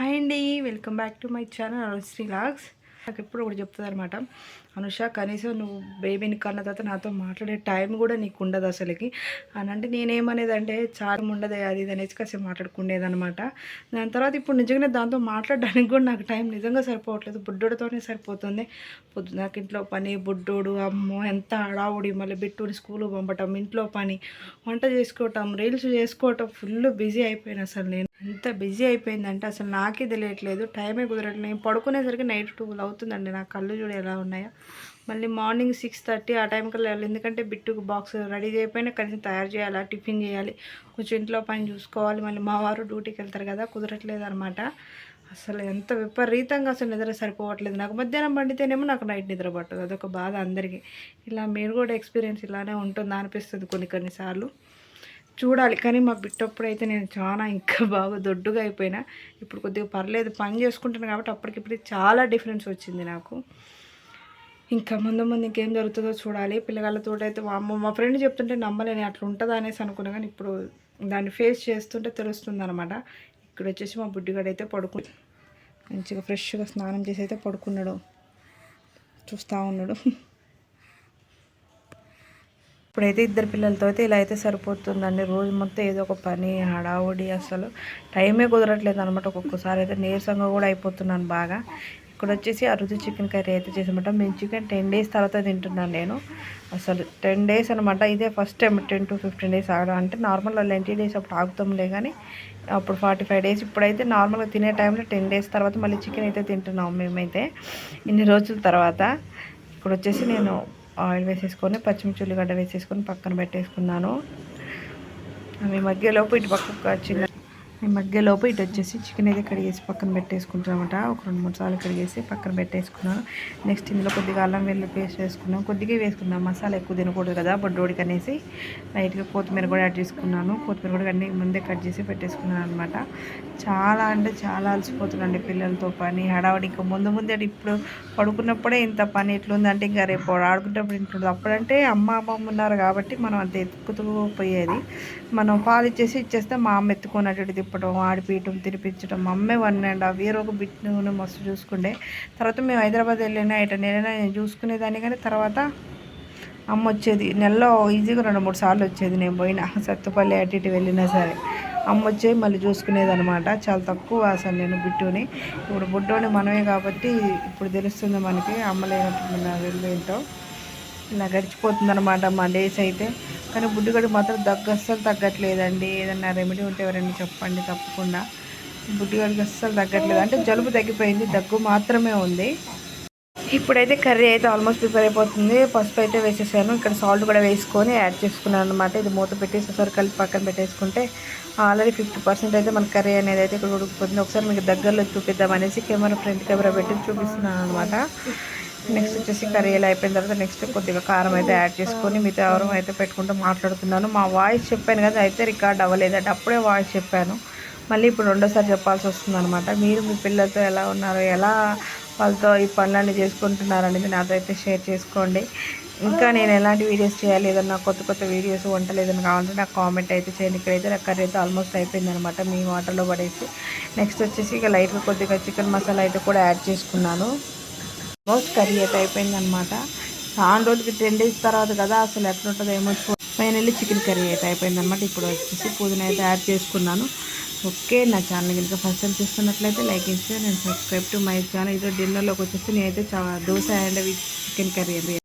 Hi అండి welcome back to my channel శ్రీలాగ్స్ నాకు ఎప్పుడు ఒకటి చెప్తుంది అనమాట అనుష కనీసం నువ్వు బేబీని కన్న తర్వాత నాతో మాట్లాడే టైం కూడా నీకు ఉండదు అసలుకి. అని అంటే నేనేమనేది అంటే చాలా ఉండదు అది ఇది అనేసి కాసేపు మాట్లాడుకునేది దాని తర్వాత ఇప్పుడు నిజంగానే దాంతో మాట్లాడడానికి కూడా నాకు టైం నిజంగా సరిపోవట్లేదు. బుడ్డోడితోనే సరిపోతుంది. పొద్దు నాకు ఇంట్లో పని బుడ్డోడు అమ్మో ఎంత హడావుడి. మళ్ళీ బిట్టుని స్కూల్ పంపటం ఇంట్లో పని వంట చేసుకోవటం రీల్స్ చేసుకోవటం ఫుల్ బిజీ అయిపోయాను అసలు నేను. ఎంత బిజీ అయిపోయిందంటే అసలు నాకే తెలియట్లేదు. టైమే కుదరట్లేదు నేను పడుకునేసరికి నైట్ టూ అవుతుందండి. నా కళ్ళు చూడ ఎలా ఉన్నాయో. మళ్ళీ మార్నింగ్ సిక్స్ థర్టీ ఆ టైంకి వెళ్ళాలి. ఎందుకంటే బిట్టుకు బాక్స్ రెడీ చేయకపోయినా కనీసం తయారు చేయాలి టిఫిన్ చేయాలి. కొంచెం ఇంట్లో పని చూసుకోవాలి. మళ్ళీ మా వారు డ్యూటీకి వెళ్తారు కదా కుదరట్లేదు అనమాట అసలు ఎంత విపరీతంగా అసలు నిద్ర సరిపోవట్లేదు. నాకు మధ్యాహ్నం పండితేనేమో నాకు నైట్ నిద్ర పట్టదు. అదొక బాధ అందరికీ. ఇలా మీరు కూడా ఎక్స్పీరియన్స్ ఇలానే ఉంటుందా అనిపిస్తుంది కొన్ని కొన్నిసార్లు చూడాలి. కానీ మా బిట్టప్పుడైతే నేను చాలా ఇంకా బాగా దొడ్డుగా అయిపోయినా. ఇప్పుడు కొద్దిగా పర్లేదు. పని చేసుకుంటాను కాబట్టి అప్పటికిప్పుడు చాలా డిఫరెన్స్ వచ్చింది నాకు. ఇంకా ముందు ముందు ఇంకేం జరుగుతుందో చూడాలి. పిల్లగాళ్ళతో అయితే మా అమ్మ మా ఫ్రెండ్ చెప్తుంటే నమ్మలేని అట్లా ఉంటుందా అనేసి అనుకున్నా కానీ ఇప్పుడు దాన్ని ఫేస్ చేస్తుంటే తెలుస్తుంది అనమాట ఇక్కడ వచ్చేసి మా బుడ్డిగాడైతే అయితే పడుకు మంచిగా ఫ్రెష్గా స్నానం చేసి అయితే పడుకున్నాడు. చూస్తూ ఉన్నాడు. ఇప్పుడైతే ఇద్దరు పిల్లలతో అయితే ఇలా అయితే సరిపోతుందండి. రోజు మొత్తం ఏదో ఒక పని హడావుడి అసలు. టైమే కుదరట్లేదు అనమాట ఒక్కొక్కసారి. అయితే నీరసంగా కూడా అయిపోతున్నాను బాగా. ఇక్కడ వచ్చేసి అరుదు చికెన్ కర్రీ అయితే చేసామంట మేము చికెన్ టెన్ డేస్ తర్వాత తింటున్నాను నేను. అసలు టెన్ డేస్ అనమాట ఇదే first time ten to fifteen days ఆగడం. అంటే నార్మల్ లెంటీ డేస్ అప్పుడు ఆగుతాంలే కానీ అప్పుడు ఫార్టీ ఫైవ్ డేస్ ఇప్పుడైతే నార్మల్గా తినే టైంలో టెన్ డేస్ తర్వాత మళ్ళీ చికెన్ అయితే తింటున్నాం మేమైతే ఇన్ని రోజుల తర్వాత. ఇక్కడ వచ్చేసి నేను ఆయిల్ వేసేసుకొని పచ్చిమిర్చి ఉల్లిగడ్డ వేసేసుకొని పక్కన పెట్టేసుకున్నాను. మీ మధ్యలోపు ఇటు పక్క చిన్న మగ్గేలోపు మధ్యలోపు ఇటు వచ్చేసి చికెన్ అయితే కడిగేసి పక్కన పెట్టేసుకుంటామట ఒక రెండు మూడు సార్లు కడిగేసి పక్కన పెట్టేసుకున్నాను. నెక్స్ట్ ఇందులో కొద్దిగా అల్లం వెల్లు పేస్ట్ వేసుకున్నాం. కొద్దిగా వేసుకున్నాం మసాలా ఎక్కువ తినకూడదు కదా బొడ్డోడికి అనేసి. లైట్గా కొత్తిమీర కూడా యాడ్ చేసుకున్నాను. కొత్తిమీర కూడా అన్నీ ముందే కట్ చేసి పెట్టేసుకున్నాను అనమాట చాలా అంటే చాలా అలసిపోతున్నాండి పిల్లలతో పని. హడావడి ఇంకా ముందు ముందే ఇప్పుడు పడుకున్నప్పుడే ఇంత పని ఎట్లుందంటే ఇంకా రేపు ఆడుకునేటప్పుడు ఇంట్లో అప్పుడంటే అమ్మ అమ్మమ్మ ఉన్నారు కాబట్టి మనం అంత ఎత్తుకుతూ పోయేది. మనం పాలు ఇచ్చేసి ఇచ్చేస్తే మా అమ్మ ఎత్తుకున్నట్టు తిప్పడం ఆడిపీయటం తినిపించడం అమ్మే వన్ అండ్ హాఫ్ ఇయర్ ఒక బిట్ను మస్తు చూసుకుండే. తర్వాత మేము హైదరాబాద్ వెళ్ళినా ఇట నెలైనా నేను చూసుకునేదాన్ని. కానీ తర్వాత అమ్మ వచ్చేది నెలలో ఈజీగా రెండు మూడు సార్లు వచ్చేది నేను పోయిన. సత్తుపల్లి అటు ఇటు వెళ్ళినా సరే. అమ్మ వచ్చేది మళ్ళీ చూసుకునేది అనమాట చాలా తక్కువ అసలు నేను బిట్టుని. ఇప్పుడు బుడ్డోని మనమే కాబట్టి ఇప్పుడు తెలుస్తుంది మనకి అమ్మలేనట్టు వెళ్ళేంటో ఇలా గడిచిపోతుంది అనమాట మా డేస్ అయితే. కానీ బుడ్డిగడి మాత్రం దగ్గు అస్సలు తగ్గట్లేదండి. ఏదన్నా రెమెడీ ఉంటే ఎవరైనా చెప్పండి తప్పకుండా. బుడ్డిగడికి అస్సలు తగ్గట్లేదు. అంటే జలుబు తగ్గిపోయింది దగ్గు మాత్రమే ఉంది. ఇప్పుడైతే కర్రీ అయితే ఆల్మోస్ట్ ప్రిపేర్ అయిపోతుంది. పసుపు అయితే వేసేసాను. ఇక్కడ సాల్ట్ కూడా వేసుకొని యాడ్ చేసుకున్నాను అనమాట ఇది మూత పెట్టేసి ఒకసారి కలిపి పక్కన పెట్టేసుకుంటే ఆల్రెడీ ఫిఫ్టీ పర్సెంట్ అయితే మన కర్రీ అనేది అయితే ఇక్కడ ఉడికిపోతుంది. ఒకసారి మీకు దగ్గరలో చూపిద్దాం అనేసి కెమెరా ఫ్రంట్ కెమెరా పెట్టి చూపిస్తున్నాను అనమాట నెక్స్ట్ వచ్చేసి కర్రీ ఎలా అయిపోయిన తర్వాత నెక్స్ట్ కొద్దిగా కారం అయితే యాడ్ చేసుకొని మిగతా ఎవరం అయితే పెట్టుకుంటూ మాట్లాడుతున్నాను. మా వాయిస్ చెప్పాను కదా అయితే రికార్డ్ అవ్వలేదంటే అప్పుడే వాయిస్ చెప్పాను. మళ్ళీ ఇప్పుడు రెండోసారి చెప్పాల్సి వస్తుంది అనమాట మీరు మీ పిల్లలతో ఎలా ఉన్నారు ఎలా వాళ్ళతో ఈ పనులన్నీ చేసుకుంటున్నారు అనేది నాతో అయితే షేర్ చేసుకోండి. ఇంకా నేను ఎలాంటి వీడియోస్ చేయాలి ఏదన్నా కొత్త కొత్త వీడియోస్ వంటలు ఏదైనా కావాలంటే నాకు కామెంట్ అయితే చేయండి. ఇక్కడైతే నాకు కర్రీ అయితే ఆల్మోస్ట్ అయిపోయింది అనమాట మీ వాటర్లో పడేసి. నెక్స్ట్ వచ్చేసి ఇక లైట్గా కొద్దిగా చికెన్ మసాలా అయితే కూడా యాడ్ చేసుకున్నాను. ఆల్మోస్ట్ కర్రీ అయితే అయిపోయింది అనమాట చాలా రోజులకి టెన్ డేస్ తర్వాత కదా అసలు ఎట్లుంటుందో ఏమో ఫైనల్లీ చికెన్ కర్రీ అయితే అయిపోయింది అనమాట ఇప్పుడు వచ్చేసి పుదీనా అయితే యాడ్ చేసుకున్నాను. ఓకే నా ఛానల్ కనుక ఫస్ట్ టైం చూస్తున్నట్లయితే లైక్ ఇస్తే నేను సబ్స్క్రైబ్ టు మై ఛానల్ ఈరోజు డిన్నర్లోకి వచ్చేసి నేనైతే దోశ అండ్ చికెన్ కర్రీ